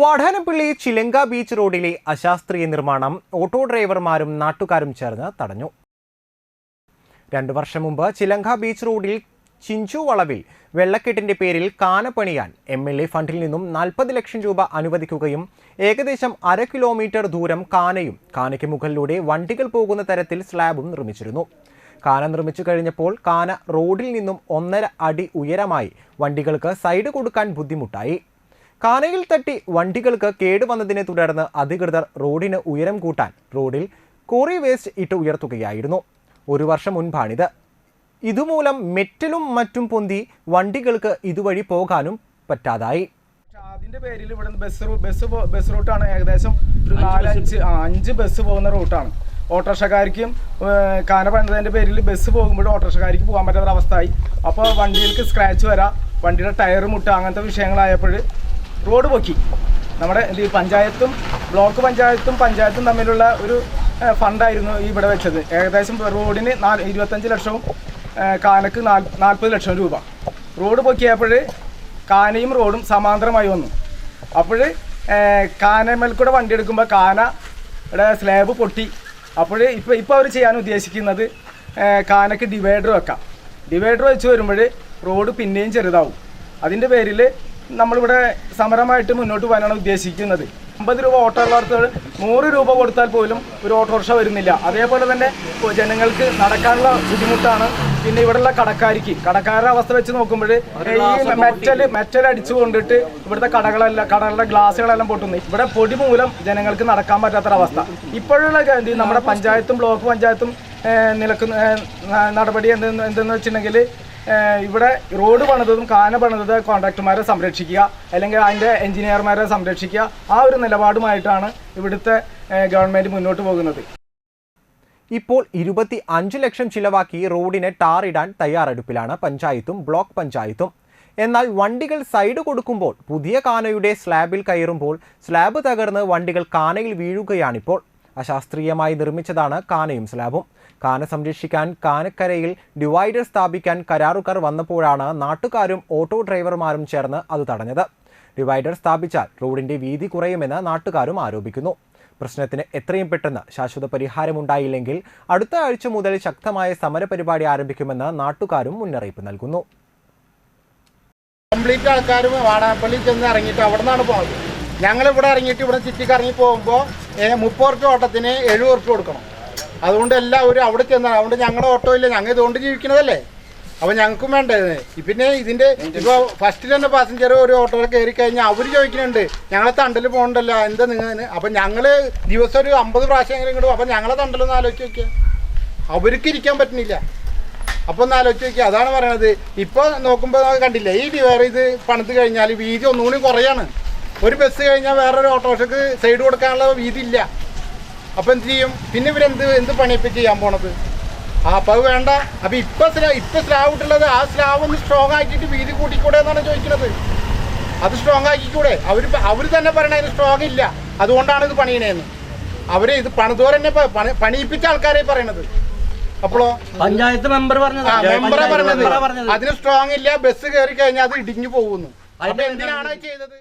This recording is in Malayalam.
വാടാനപ്പള്ളി ചിലങ്ക ബീച്ച് റോഡിലെ അശാസ്ത്രീയ നിർമ്മാണം ഓട്ടോ ഡ്രൈവർമാരും നാട്ടുകാരും ചേർന്ന് തടഞ്ഞു. രണ്ടു വർഷം മുമ്പ് ചിലങ്ക ബീച്ച് റോഡിൽ ചിഞ്ചു വളവിൽ വെള്ളക്കെട്ടിന്റെ പേരിൽ കാന പണിയാൻ എം എൽ എ ഫണ്ടിൽ നിന്നും നാൽപ്പത് ലക്ഷം രൂപ അനുവദിക്കുകയും ഏകദേശം അര കിലോമീറ്റർ ദൂരം കാനയും കാനയ്ക്ക് മുകളിലൂടെ വണ്ടികൾ പോകുന്ന തരത്തിൽ സ്ലാബും നിർമ്മിച്ചിരുന്നു. കാന നിർമ്മിച്ചു കഴിഞ്ഞപ്പോൾ കാന റോഡിൽ നിന്നും ഒന്നര അടി ഉയരമായി വണ്ടികൾക്ക് സൈഡ് കൊടുക്കാൻ ബുദ്ധിമുട്ടായി. കാനയിൽ തട്ടി വണ്ടികൾക്ക് കേടുവന്നതിനെ തുടർന്ന് അധികൃതർ റോഡിന് ഉയരം കൂട്ടാൻ റോഡിൽ കോറി വേസ്റ്റ് ഇട്ട് ഉയർത്തുകയായിരുന്നു. ഒരു വർഷം മുൻപാണിത്. ഇതുമൂലം മെറ്റലും മറ്റും പൊന്തി വണ്ടികൾക്ക് ഇതുവഴി പോകാനും പറ്റാതായി. അതിന്റെ പേരിൽ ഇവിടെ ബസ് ബസ് ബസ് റൂട്ടാണ് ഏകദേശം ഒരു നാലഞ്ച് അഞ്ച് ബസ് പോകുന്ന റൂട്ടാണ് ഓട്ടോറിക്ഷക്കാർക്കും കാന പണിതതിന്റെ പേരിൽ ബസ് പോകുമ്പോൾ ഓട്ടോറിക്ഷക്കാർക്ക് പോകാൻ പറ്റാത്ത അവസ്ഥയായി അപ്പോൾ വണ്ടികൾക്ക് സ്ക്രാച്ച് വരാം. വണ്ടിയുടെ ടയർ മുട്ട അങ്ങനത്തെ വിഷയങ്ങളായപ്പോൾ റോഡ് പൊക്കി. നമ്മുടെ എന്ത് പഞ്ചായത്തും ബ്ലോക്ക് പഞ്ചായത്തും പഞ്ചായത്തും തമ്മിലുള്ള ഒരു ഫണ്ടായിരുന്നു ഇവിടെ വെച്ചത്. ഏകദേശം റോഡിന് നാല് ഇരുപത്തഞ്ച് ലക്ഷവും കാനക്ക് നാൽപ്പത് ലക്ഷം രൂപ. റോഡ് പൊക്കിയപ്പോൾ കാനയും റോഡും സമാന്തരമായി വന്നു. അപ്പോൾ കാനമേൽ കൂടെ വണ്ടി എടുക്കുമ്പോൾ കാനയുടെ സ്ലാബ് പൊട്ടി. അപ്പോൾ ഇപ്പോൾ ഇപ്പോൾ അവർ ചെയ്യാൻ ഉദ്ദേശിക്കുന്നത് കാനക്ക് ഡിവൈഡർ വെക്കാം. ഡിവൈഡർ വെച്ച് വരുമ്പോൾ റോഡ് പിന്നെയും ചെറുതാവും. അതിന്റെ പേരിൽ നമ്മളിവിടെ സമരമായിട്ട് മുന്നോട്ട് പോകാനാണ് ഉദ്ദേശിക്കുന്നത്. അമ്പത് രൂപ ഓട്ടോ ഓട്ടോക്കാർക്ക് നൂറ് രൂപ കൊടുത്താൽ പോലും ഒരു ഓട്ടോറിക്ഷ വരുന്നില്ല. അതേപോലെ തന്നെ ജനങ്ങൾക്ക് നടക്കാനുള്ള ബുദ്ധിമുട്ടാണ്. പിന്നെ ഇവിടെയുള്ള കടക്കാരിക്ക് കടക്കാരുടെ അവസ്ഥ വെച്ച് നോക്കുമ്പോൾ ഈ മെറ്റൽ മെറ്റൽ അടിച്ചു കൊണ്ടിട്ട് ഇവിടുത്തെ കടകളെല്ലാം കടകളുടെ ഗ്ലാസ്സുകളെല്ലാം പൊട്ടുന്നു. ഇവിടെ പൊടി മൂലം ജനങ്ങൾക്ക് നടക്കാൻ പറ്റാത്തൊരവസ്ഥ ഇപ്പോഴുള്ള ഗാന്ധി നമ്മുടെ പഞ്ചായത്തും ബ്ലോക്ക് പഞ്ചായത്തും നിലക്കുന്ന നടപടി എന്തെന്ന് എന്തെന്ന് വെച്ചിട്ടുണ്ടെങ്കിൽ ഇവിടെ റോഡ് പണിതതും കാന പണിതത് കോൺട്രാക്ടർമാരെ സംരക്ഷിക്കുക അല്ലെങ്കിൽ അതിന്റെ എഞ്ചിനീയർമാരെ സംരക്ഷിക്കുക. ആ ഒരു നിലപാടുമായിട്ടാണ് ഇവിടുത്തെ ഗവൺമെന്റ് മുന്നോട്ട് പോകുന്നത്. ഇപ്പോൾ ഇരുപത്തി അഞ്ച് ലക്ഷം ചിലവാക്കി റോഡിനെ ടാറിടാൻ തയ്യാറെടുപ്പിലാണ് പഞ്ചായത്തും ബ്ലോക്ക് പഞ്ചായത്തും. എന്നാൽ വണ്ടികൾ സൈഡ് കൊടുക്കുമ്പോൾ പുതിയ കാനയുടെ സ്ലാബിൽ കയറുമ്പോൾ സ്ലാബ് തകർന്ന് വണ്ടികൾ കാനയിൽ വീഴുകയാണിപ്പോൾ അശാസ്ത്രീയമായി നിർമ്മിച്ചതാണ് കാനയും സ്ലാബും കാന സംരക്ഷിക്കാൻ കാനക്കരയിൽ ഡിവൈഡർ സ്ഥാപിക്കാൻ കരാറുകാർ വന്നപ്പോഴാണ് നാട്ടുകാരും ഓട്ടോ ഡ്രൈവർമാരും ചേർന്ന് അത് തടഞ്ഞത്. ഡിവൈഡർ സ്ഥാപിച്ചാൽ റോഡിന്റെ വീതി കുറയുമെന്ന് നാട്ടുകാരും ആരോപിക്കുന്നു. പ്രശ്നത്തിന് എത്രയും പെട്ടെന്ന് ശാശ്വത പരിഹാരമുണ്ടായില്ലെങ്കിൽ അടുത്ത ആഴ്ച മുതൽ ശക്തമായ സമരപരിപാടി ആരംഭിക്കുമെന്ന് നാട്ടുകാരും മുന്നറിയിപ്പ് നൽകുന്നു. കംപ്ലീറ്റ് ആൾക്കാരും വാടാപ്പള്ളി ചെന്ന് ഇറങ്ങിയിട്ട് അവിടെ നിന്നാണ് പോകുന്നത് ഞങ്ങൾ ഇവിടെ ഇറങ്ങിയിട്ട് ഇവിടെ ചുറ്റിക്ക് ഇറങ്ങി പോകുമ്പോൾ മുപ്പത് റുപ്യ ഓട്ടത്തിന് എഴുപത് റുപ്യ കൊടുക്കണം. അതുകൊണ്ട് എല്ലാവരും അവിടെ ചെന്ന് അതുകൊണ്ട് ഞങ്ങളുടെ ഓട്ടോ ഇല്ല ഞങ്ങൾ ഇതുകൊണ്ട് ജീവിക്കണതല്ലേ അപ്പോൾ ഞങ്ങൾക്കും വേണ്ടേ പിന്നെ ഇതിന്റെ ഇപ്പോൾ ഫസ്റ്റിൽ തന്നെ പാസഞ്ചർ ഒരു ഓട്ടോ കയറി കഴിഞ്ഞാൽ അവർ ചോദിക്കുന്നുണ്ട് ഞങ്ങളെ തണ്ടൽ പോകണ്ടല്ലോ എന്താ നിങ്ങൾ അപ്പം ഞങ്ങൾ ദിവസം ഒരു അമ്പത് പ്രാവശ്യം എങ്കിലും ഇങ്ങോട്ട് അപ്പം ഞങ്ങളെ തണ്ടലൊന്ന് ആലോചിച്ച് നോക്കിയാൽ അവർക്ക് ഇരിക്കാൻ പറ്റുന്നില്ല. അപ്പോൾ ഒന്ന് ആലോചിച്ച് നോക്കിയാൽ അതാണ് പറയണത്. ഇപ്പൊ നോക്കുമ്പോൾ കണ്ടില്ല ഈ ഡിവൈർ ഇത് പണിത് കഴിഞ്ഞാൽ വീതി ഒന്നുകൂടി കുറയാണ്. ഒരു ബസ് കഴിഞ്ഞാൽ വേറൊരു ഓട്ടോറിക്ഷക്ക് സൈഡ് കൊടുക്കാനുള്ള വീതി ഇല്ല. അപ്പൊ എന്ത് ചെയ്യും? പിന്നെ ഇവരെന്ത് എന്ത് പണി ഇപ്പൊ ചെയ്യാൻ പോണത്? ആ അപ്പം അത് വേണ്ട. അപ്പം ഇപ്പം സ്ലാ- ഇപ്പം സ്ലാവ് ഇട്ടുള്ളത് ആ സ്ലാവ് ഒന്ന് സ്ട്രോങ് ആക്കിയിട്ട് വീതി കൂട്ടിക്കൂടെ എന്നാണ് ചോദിക്കുന്നത്. അത് സ്ട്രോങ് ആക്കിക്കൂടെ? അവർ അവർ തന്നെ പറയണ അതിന് സ്ട്രോങ് ഇല്ല. അതുകൊണ്ടാണ് ഇത് പണിയണേന്ന്. അവർ ഇത് പണിതോരെ തന്നെ പണി- പണിയിപ്പിച്ച ആൾക്കാരെ പറയണത്. അപ്പോളോ? പഞ്ചായത്ത് മെമ്പർ പറഞ്ഞത്. മെമ്പറെ പറഞ്ഞത്. അതിന് സ്ട്രോങ് ഇല്ല ബസ് കയറി കഴിഞ്ഞാൽ അത് ഇടിഞ്ഞു പോകുന്നു. അപ്പൊ എന്തിനാണ് ചെയ്തത്?